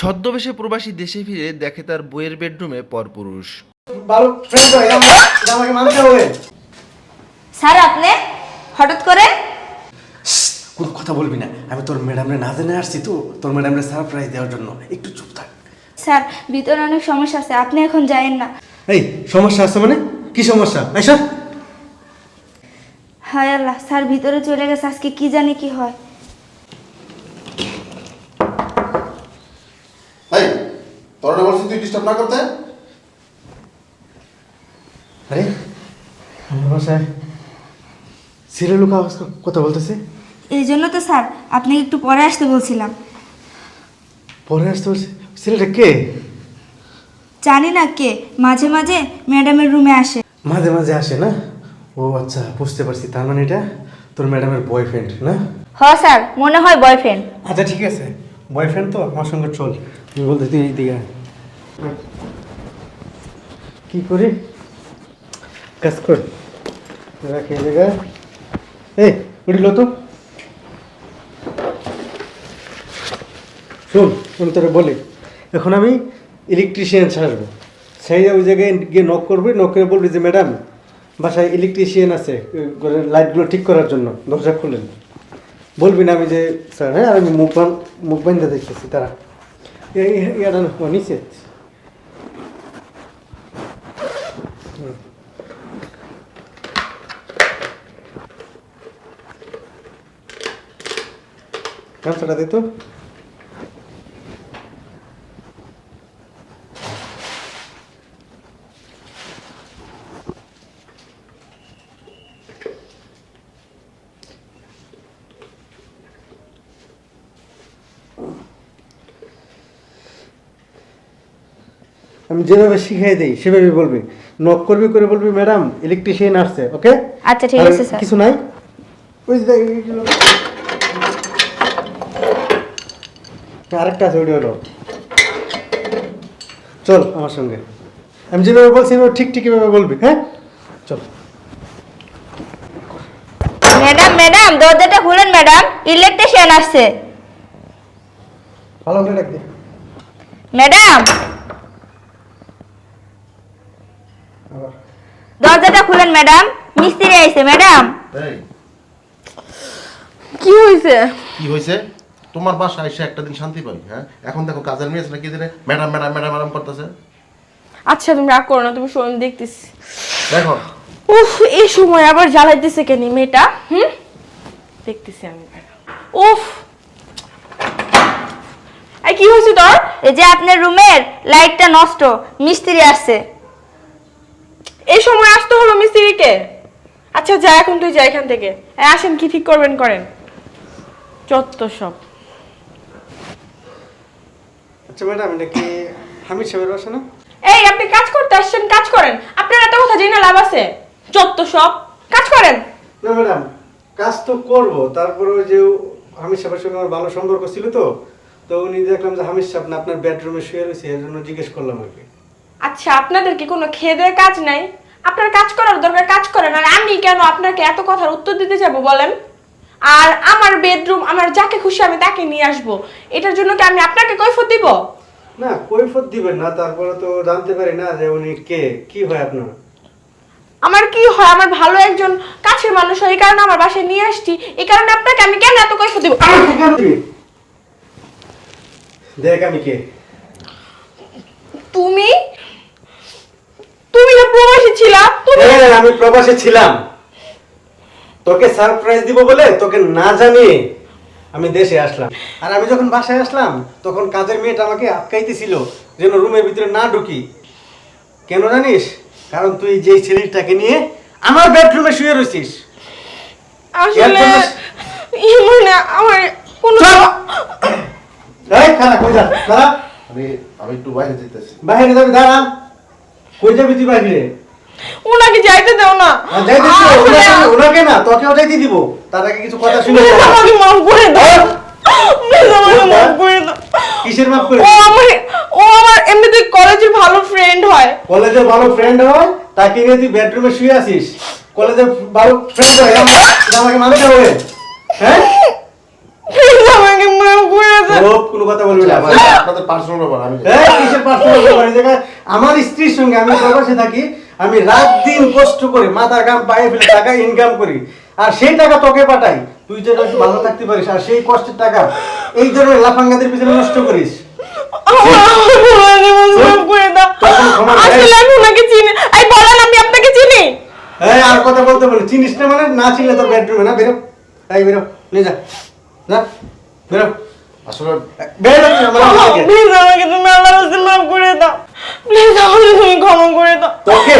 ছদ্মবেশে প্রবাসী দেশে ফিরে দেখে তার বইয়ের বেডরুমে পরপুরুষ। ভালো ফ্রেন্ড আমার এটা আমাকে মানতে হবে। স্যার আপনি হঠাৎ করে? কোনো কথা বলবি না। আমি তোর ম্যাডামরে না জেনে আসছি তো তোর ম্যাডামরে সারপ্রাইজ দেওয়ার জন্য। একটু চুপ থাক। স্যার ভিতরে অনেক সমস্যা আছে। আপনি এখন যায়েন না। এই সমস্যা আছে মানে? কি সমস্যা? আইসা হায় আল্লাহ স্যার ভিতরে চলে গেছে। আজকে কি জানি কি হয়। তোর না বলছি তুই ডিস্টার্ব না করতে? আরে আমার বাসায় সিরিয়াল লোক কথা বলতেছে। এই জন্য তো স্যার আপনাকে একটু পরে আসতে বলছিলাম। পরে আসতে বলছে? সিরিয়ালটা কে? জানি না কে মাঝে মাঝে ম্যাডামের রুমে আসে। মাঝে মাঝে আসে না? ও আচ্ছা বুঝতে পারছি। তার মানে এটা তোর ম্যাডামের বয়ফ্রেন্ড না? হ স্যার মনে হয় বয়ফ্রেন্ড আচ্ছা ঠিক আছে। বয়ফ্রেন্ড তো আমার সঙ্গে চল। তুমি বলতে তুই এইদিকে আয়। কি করি কাজ কর এই জায়গায় এই উঠিল তো শোন আমি তোরা বলি এখন আমি ইলেকট্রিশিয়ান ছাড়বো সেই ওই জায়গায় গিয়ে নক করবি নক করে বলবি যে ম্যাডাম বাসায় ইলেকট্রিশিয়ান আছে ঘরের লাইটগুলো ঠিক করার জন্য দরজা খুলেন বলবি না আমি যে স্যার হ্যাঁ আমি মুখ মুখ বান্ধা দেখতেছি তারা ইয়াটা নিচে হুম। গামছাটা দে আমি যেভাবে শিখিয়ে দিই সেভাবে বলবি নক করবি করে বলবি ম্যাডাম ইলেকট্রিশিয়ান আসছে ওকে আচ্ছা ঠিক আছে স্যার কিছু নাই? ওই যে আরেকটা আছে হলো। চল আমার সঙ্গে। আমি যেভাবে বলছি এভাবে ঠিক ঠিক এভাবে বলবি হ্যাঁ? চল। ম্যাডাম ম্যাডাম দরজাটা খুলেন ম্যাডাম। ইলেকট্রিশিয়ান আসছে। ভালো করে রাখ দে। ম্যাডাম আবার দরজাটা খুলেন ম্যাডাম। মিস্ত্রি আইছে ম্যাডাম। এই। কি হয়েছে কি হয়েছে তোমার বাসা এসে একটা দিন শান্তি পাই হ্যাঁ? এখন দেখো কাজের মেয়ে আছে না কি দিনে ম্যাডাম ম্যাডাম ম্যাডাম ম্যাডাম করতেছে। আচ্ছা তুমি রাগ করো না তুমি শোন দেখতেছি। দেখো। উফ এই সময় আবার জ্বালাইতেছে কেন মেয়েটা? হুম? দেখতেছি আমি। উফ। এই কি হয়েছে তোর? এই যে আপনার রুমের লাইটটা নষ্ট মিস্ত্রি আসছে। এই সময় আসতে হলো মিস্ত্রিকে। আচ্ছা যা এখন তুই যা এখান থেকে। আসেন কি ঠিক করবেন করেন। চত্ব সব। আচ্ছা ম্যাডাম এটা কি হামিদ সাহেবের বাসা না? এই আপনি কাজ করতে আসছেন কাজ করেন। আপনার এত কথা জেনে লাভ আছে। চত্ব সব। কাজ করেন। না ম্যাডাম কাজ তো করব। তারপরে ওই যে হামিদ সাহেবের সঙ্গে আমার ভালো সম্পর্ক ছিল তো তো উনি দেখলাম যে হামিদ সাহেব না আপনার বেডরুমে শুয়ে রয়েছে এর জন্য জিজ্ঞেস করলাম আর কি। আচ্ছা আপনাদের কি কোনো খেদে কাজ নাই? আপনার কাজ করার দরকার কাজ করেন। আর আমি কেন আপনাকে এত কথার উত্তর দিতে যাব বলেন? আর আমার বেডরুম আমার যাকে খুশি আমি তাকে নিয়ে আসব। এটার জন্য কি আমি আপনাকে কৈফত দিব? না কৈফত দিবেন না তারপরে তো জানতে পারি না যে উনি কে। কি হয় আপনার? আমার কি হয়? আমার ভালো একজন কাছের মানুষ হয় এই কারণে আমার বাসায় নিয়ে আসছি। এই কারণে আপনাকে আমি কেন এত কৈফত দিবি? দেখ আমি কে। তুমি? তুমি না প্রবাসী ছিলা? তুমি হ্যাঁ, আমি প্রবাসে ছিলাম। তোকে সারপ্রাইজ দিব বলে তোকে না জানিয়ে আমি দেশে আসলাম। আর আমি যখন বাসায় আসলাম তখন কাজের মেয়েটা আমাকে আটকাইতেছিল যেন রুমের ভিতরে না ঢুকি। কেন জানিস? কারণ তুই যেই ছেলেটাকে নিয়ে আমার বেডরুমে শুয়ে রয়েছিস আসলে মানে আমার কোনো চল! এই, খারা, কই যা? দাঁড়া। আমি আমি একটু বাইরে যেতেছি বাইরে যাবি দাঁড়া। কই যাবি তুই বাইরে? ওনাকে যাইতে দাও না। যাইতে আসলে ওনাকে- না তোকেও যাইতে দিব। তার আগে কিছু কথা শুনে আমাকে মাফ করে দাও। প্লিজ আমাকে মাফ করে দাও। কিসের মাপ করে ও আমার ও আমার এমনিতে কলেজের ভালো ফ্রেন্ড হয়। কলেজে ভালো ফ্রেন্ড হয় তাকে নিয়ে তুই বেডরুমে শুয়ে আছিস। কলেজে ভালো ফ্রেন্ড হয় আমাকে মানতে হবে। হ্যাঁ? আমাকে মাফ করে দাও খুব কোনো কথা বলবি না আপনাদের পার্সোনাল ব্যাপার আমি এই, কিসের personal ব্যাপার? এই জায়গায় আমার স্ত্রীর সঙ্গে আমি প্রবাসে থাকি আমি রাত দিন কষ্ট করে মাথা গাম পায়ে ফেলে টাকা ইনকাম করি আর সেই টাকা তোকে পাঠাই। তুই যেন একটু ভালো থাকতে পারিস আর সেই কষ্টের টাকা এই ধরনের লাফাঙ্গাদের পিছনে নষ্ট করিস। আর কথা বলতে বলি চিনিস না মানে না চিনলে তোর বেডরুমে না বেরো। এই বেরো নিয়ে যা। বেরো। আসলে বেরো আমার বাসা থেকে। প্লিজ আমাকে তুমি আল্লাহর রাস্তায় মাফ করে দাও। প্লিজ আমাকে তুমি ক্ষমা করে দাও। তোকে?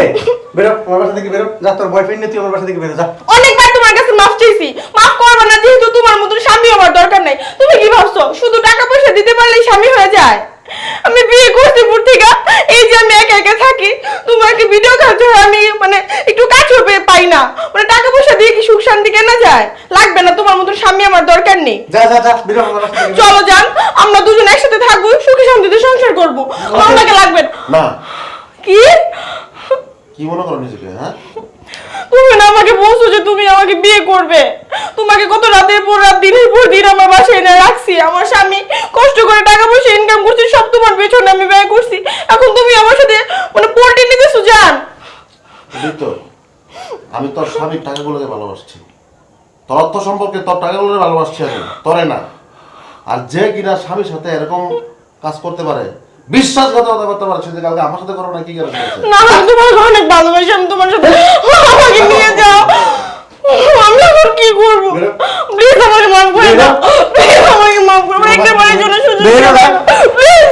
বেরো আমার বাসা থেকে বেরো। যা তোর বয়ফ্রেন্ড নিয়ে তুই আমার বাসা থেকে বেরো যা। অনেকবার তোমার কাছে মাফ চাইছি। মাফ করবে না যেহেতু তোমার মতন স্বামী আমার দরকার নাই তুমি কি ভাবছ শুধু টাকা পয়সা দিতে পারলেই স্বামী হয়ে যায় আমি বিয়ে করছি পুর থেকে এই যে আমি একা একা থাকি তোমাকে ভিডিও কাজ আমি মানে একটু কাজ হবে পাই না মানে টাকা পয়সা দিয়ে কি সুখ শান্তি কেনা যায় লাগবে না তোমার মতন স্বামী আমার দরকার নেই। যা যা যা বেরো আমার থেকে চলো যান আমরা দুজন একসাথে থাকব সুখে শান্তিতে সংসার করব। আপনাকে লাগবে না। না কি? কি মনে করো নিজেকে হ্যাঁ? তুমি না আমাকে বলছো যে তুমি আমাকে বিয়ে করবে। তোমাকে কত রাতের পর রাত দিনের পর দিন আমার বাসায় এনে রাখছি। আমার স্বামী কষ্ট করে টাকা পয়সা ইনকাম করছে সব তোমার পেছনে আমি ব্যয় করছি। এখন তুমি আমার সাথে মানে পোল্ট্রি নিতেছো জান বুঝলি তো আমি তোর স্বামীর টাকাগুলোকে ভালোবাসছি। তোর অর্থ সম্পর্কে তোর টাকাগুলোকে ভালোবাসছি আমি তোরে না। আর যে কিনা স্বামীর সাথে এরকম কাজ করতে পারে বিশ্বাসঘাতকতা করতে পারে সে যে কালকে আমার সাথে করো না কি করে না আমি তোমাকে অনেক ভালোবাসি আমি তোমার সাথে আমাকে নিয়ে যাও। আমি এখন কি করব। প্লিজ আমাকে মাফ করে দাও। প্লিজ আমাকে মাফ করো আমার একটা বারের জন্য সুযোগ প্লিজ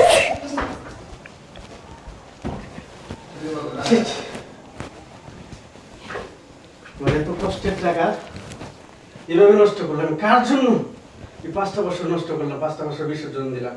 মানে কষ্টের টাকা এভাবে নষ্ট করলাম কার জন্য? এই পাঁচটা বছর নষ্ট করলাম পাঁচটা বছর বিসর্জন দিলাম